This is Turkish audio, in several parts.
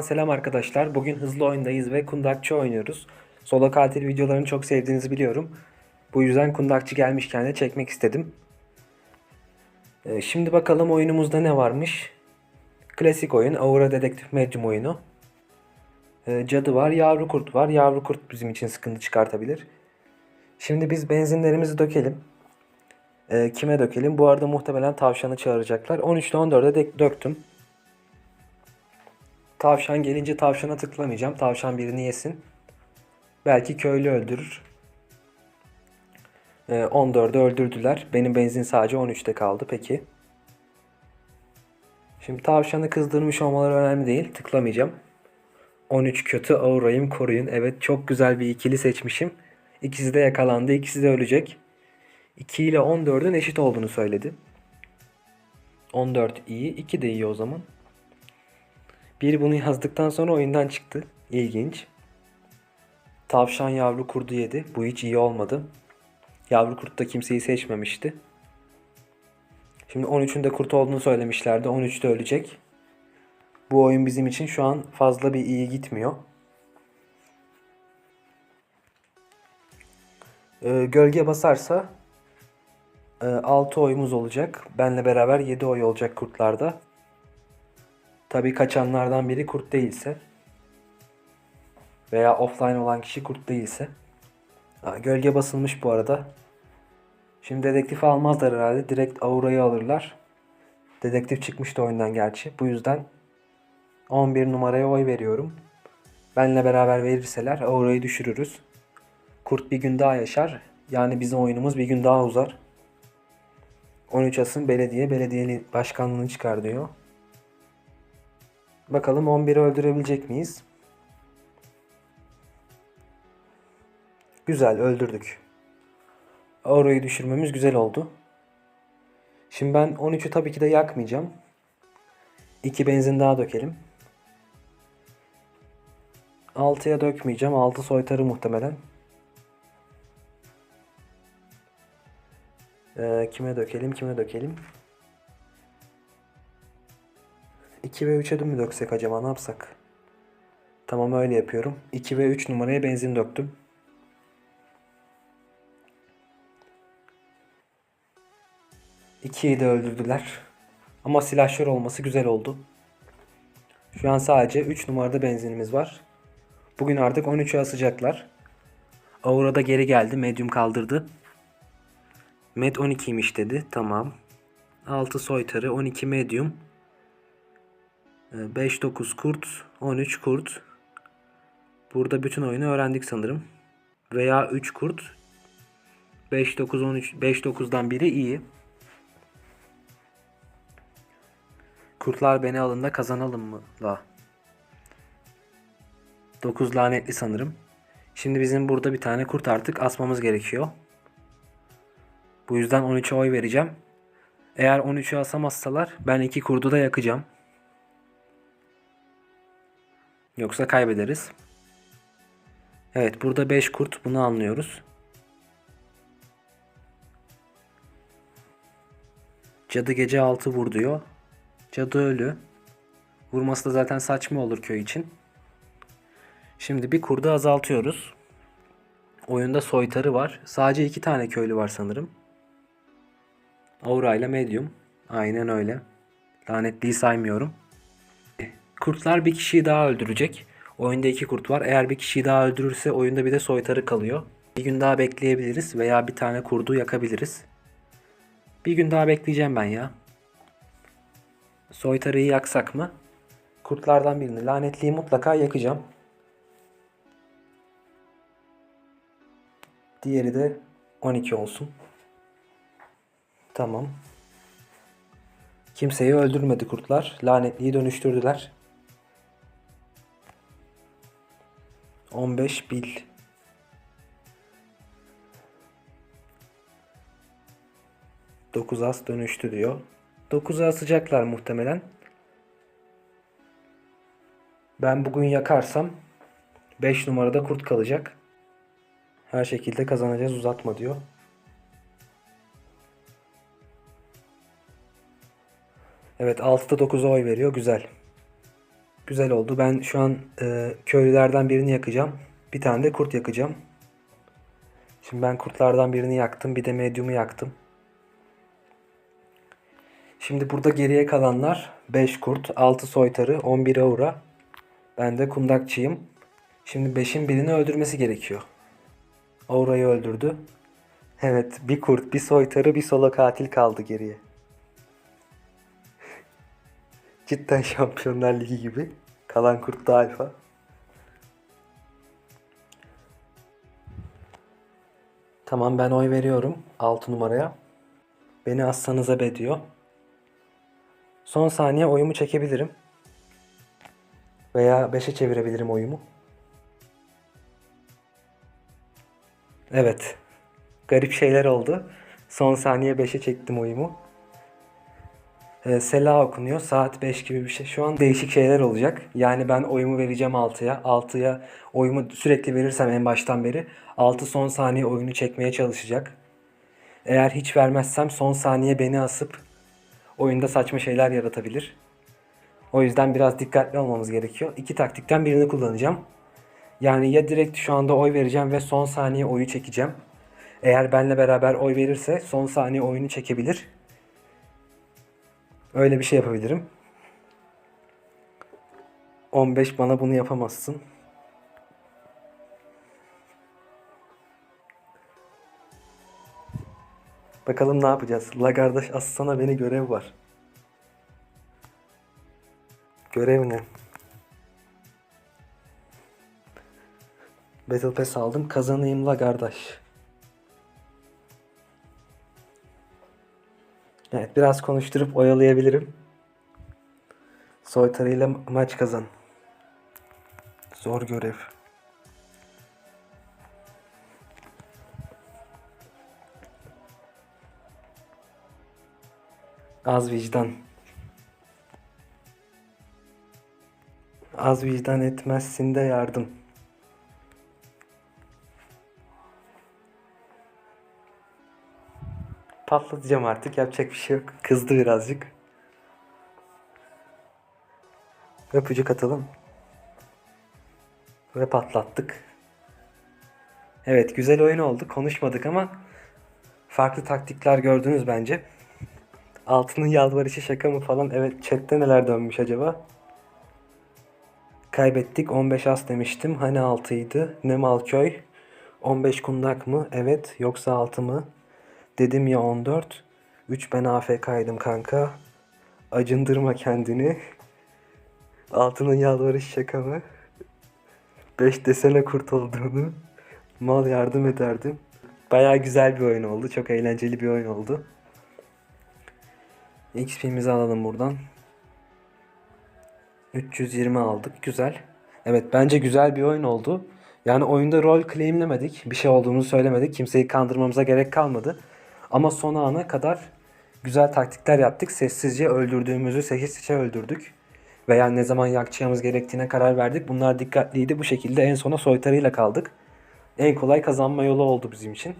Selam arkadaşlar. Bugün hızlı oyundayız ve kundakçı oynuyoruz. Solo katil videolarını çok sevdiğinizi biliyorum. Bu yüzden kundakçı gelmişken de çekmek istedim. Ee, Şimdi bakalım oyunumuzda ne varmış. Klasik oyun, Aura Dedektif Medium oyunu. Ee, Cadı var, yavru kurt var. Yavru kurt bizim için sıkıntı çıkartabilir. Şimdi biz benzinlerimizi dökelim. Ee, Kime dökelim? Bu arada muhtemelen tavşanı çağıracaklar. 13'te 14'e de döktüm. Tavşan gelince tavşana tıklamayacağım. Tavşan birini yesin. Belki köylü öldürür. Ee, 14'ü öldürdüler. Benim benzin sadece 13'te kaldı. Peki. Şimdi tavşanı kızdırmış olmaları önemli değil. Tıklamayacağım. 13 kötü aurayım koruyun. Evet çok güzel bir ikili seçmişim. İkisi de yakalandı. İkisi de ölecek. 2 ile 14'ün eşit olduğunu söyledi. 14 iyi. 2 de iyi o zaman. Biri bunu yazdıktan sonra oyundan çıktı. İlginç. Tavşan yavru kurdu yedi. Bu hiç iyi olmadı. Yavru kurt da kimseyi seçmemişti. Şimdi 13'ün de kurt olduğunu söylemişlerdi. 13 de ölecek. Bu oyun bizim için şu an fazla bir iyi gitmiyor. Ee, gölge basarsa 6 oyumuz olacak. Benle beraber 7 oy olacak kurtlarda. Tabii kaçanlardan biri kurt değilse veya offline olan kişi kurt değilse. Ha, gölge basılmış bu arada. Şimdi dedektif almazlar herhalde. Direkt aurayı alırlar. Dedektif çıkmıştı oyundan gerçi. Bu yüzden 11 numaraya oy veriyorum. Benle beraber verirseler aurayı düşürürüz. Kurt bir gün daha yaşar. Yani bizim oyunumuz bir gün daha uzar. 13 Asım belediye belediye başkanlığını çıkar diyor. Bakalım 11'i öldürebilecek miyiz? Güzel öldürdük. Aura'yı düşürmemiz güzel oldu. Şimdi ben 13'ü tabii ki de yakmayacağım. 2 benzin daha dökelim. 6'ya dökmeyeceğim. 6 soytarı muhtemelen. Ee, kime dökelim kime dökelim? 2 ve 3'e de mi döksek acaba ne yapsak? Tamam öyle yapıyorum. 2 ve 3 numaraya benzin döktüm. İkiyi de öldürdüler. Ama silahşör olması güzel oldu. Şu an sadece 3 numarada benzinimiz var. Bugün artık 13'e asacaklar. Aura da geri geldi. Medium kaldırdı. Med 12'ymiş dedi. Tamam. 6 soytarı, 12 medium. 5-9 kurt, 13 kurt. Burada bütün oyunu öğrendik sanırım. Veya 3 kurt. 5-9 13 5-9'dan biri iyi. Kurtlar beni alın da kazanalım mı la? 9 lanetli sanırım. Şimdi bizim burada bir tane kurt artık asmamız gerekiyor. Bu yüzden 13'e oy vereceğim. Eğer 13'ü asamazsalar ben iki kurdu da yakacağım. Yoksa kaybederiz. Evet burada 5 kurt bunu anlıyoruz. Cadı gece 6 vur diyor. Cadı ölü. Vurması da zaten saçma olur köy için. Şimdi bir kurdu azaltıyoruz. Oyunda soytarı var. Sadece iki tane köylü var sanırım. Aura ile medium. Aynen öyle. Lanetliyi saymıyorum. Kurtlar bir kişiyi daha öldürecek. Oyunda iki kurt var. Eğer bir kişiyi daha öldürürse oyunda bir de soytarı kalıyor. Bir gün daha bekleyebiliriz veya bir tane kurdu yakabiliriz. Bir gün daha bekleyeceğim ben ya. Soytarıyı yaksak mı? Kurtlardan birini lanetliyi mutlaka yakacağım. Diğeri de 12 olsun. Tamam. Kimseyi öldürmedi kurtlar. Lanetliyi dönüştürdüler. 15 bil. Dokuz as dönüştü diyor. 9'a asacaklar muhtemelen. Ben bugün yakarsam 5 numarada kurt kalacak. Her şekilde kazanacağız uzatma diyor. Evet 6'da 9'a oy veriyor. Güzel. Güzel oldu. Ben şu an e, köylülerden birini yakacağım. Bir tane de kurt yakacağım. Şimdi ben kurtlardan birini yaktım. Bir de medyumu yaktım. Şimdi burada geriye kalanlar 5 kurt, 6 soytarı, 11 aura. Ben de kundakçıyım. Şimdi 5'in birini öldürmesi gerekiyor. Aura'yı öldürdü. Evet, bir kurt, bir soytarı, bir solo katil kaldı geriye. Cidden Şampiyonlar Ligi gibi. Kalan kurt da alfa. Tamam ben oy veriyorum 6 numaraya. Beni assanıza be diyor. Son saniye oyumu çekebilirim. Veya 5'e çevirebilirim oyumu. Evet. Garip şeyler oldu. Son saniye 5'e çektim oyumu. Ee, Sela okunuyor. Saat 5 gibi bir şey. Şu an değişik şeyler olacak. Yani ben oyumu vereceğim 6'ya. 6'ya oyumu sürekli verirsem en baştan beri 6 son saniye oyunu çekmeye çalışacak. Eğer hiç vermezsem son saniye beni asıp oyunda saçma şeyler yaratabilir. O yüzden biraz dikkatli olmamız gerekiyor. İki taktikten birini kullanacağım. Yani ya direkt şu anda oy vereceğim ve son saniye oyu çekeceğim. Eğer benle beraber oy verirse son saniye oyunu çekebilir. Öyle bir şey yapabilirim. 15 bana bunu yapamazsın. Bakalım ne yapacağız. Lagardaş assana beni görev var. Görev ne? Battle Pass aldım. Kazanayım Lagardaş. Evet biraz konuşturup oyalayabilirim. Soytarıyla maç kazan. Zor görev. Az vicdan. Az vicdan etmezsin de yardım. Patlatacağım artık. Yapacak bir şey yok. Kızdı birazcık. Öpücük atalım. Ve patlattık. Evet güzel oyun oldu. Konuşmadık ama farklı taktikler gördünüz bence. Altının yalvarışı şaka mı falan. Evet chatte neler dönmüş acaba? Kaybettik 15 as demiştim. Hani 6'ydı. Ne Malköy? 15 kundak mı? Evet. Yoksa 6 mı? Dedim ya 14. 3 ben AFK'ydım kanka. Acındırma kendini. Altının yalvarış şaka mı? 5 desene kurt olduğunu. Mal yardım ederdim. Baya güzel bir oyun oldu. Çok eğlenceli bir oyun oldu. XP'mizi alalım buradan. 320 aldık. Güzel. Evet bence güzel bir oyun oldu. Yani oyunda rol claimlemedik. Bir şey olduğumuzu söylemedik. Kimseyi kandırmamıza gerek kalmadı. Ama son ana kadar güzel taktikler yaptık. Sessizce öldürdüğümüzü sessizce öldürdük. Veya ne zaman yakacağımız gerektiğine karar verdik. Bunlar dikkatliydi. Bu şekilde en sona soytarıyla kaldık. En kolay kazanma yolu oldu bizim için.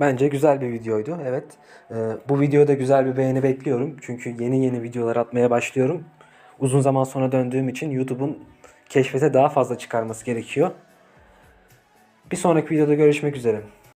Bence güzel bir videoydu. Evet. Ee, bu videoda güzel bir beğeni bekliyorum. Çünkü yeni yeni videolar atmaya başlıyorum. Uzun zaman sonra döndüğüm için YouTube'un keşfete daha fazla çıkarması gerekiyor. Bir sonraki videoda görüşmek üzere.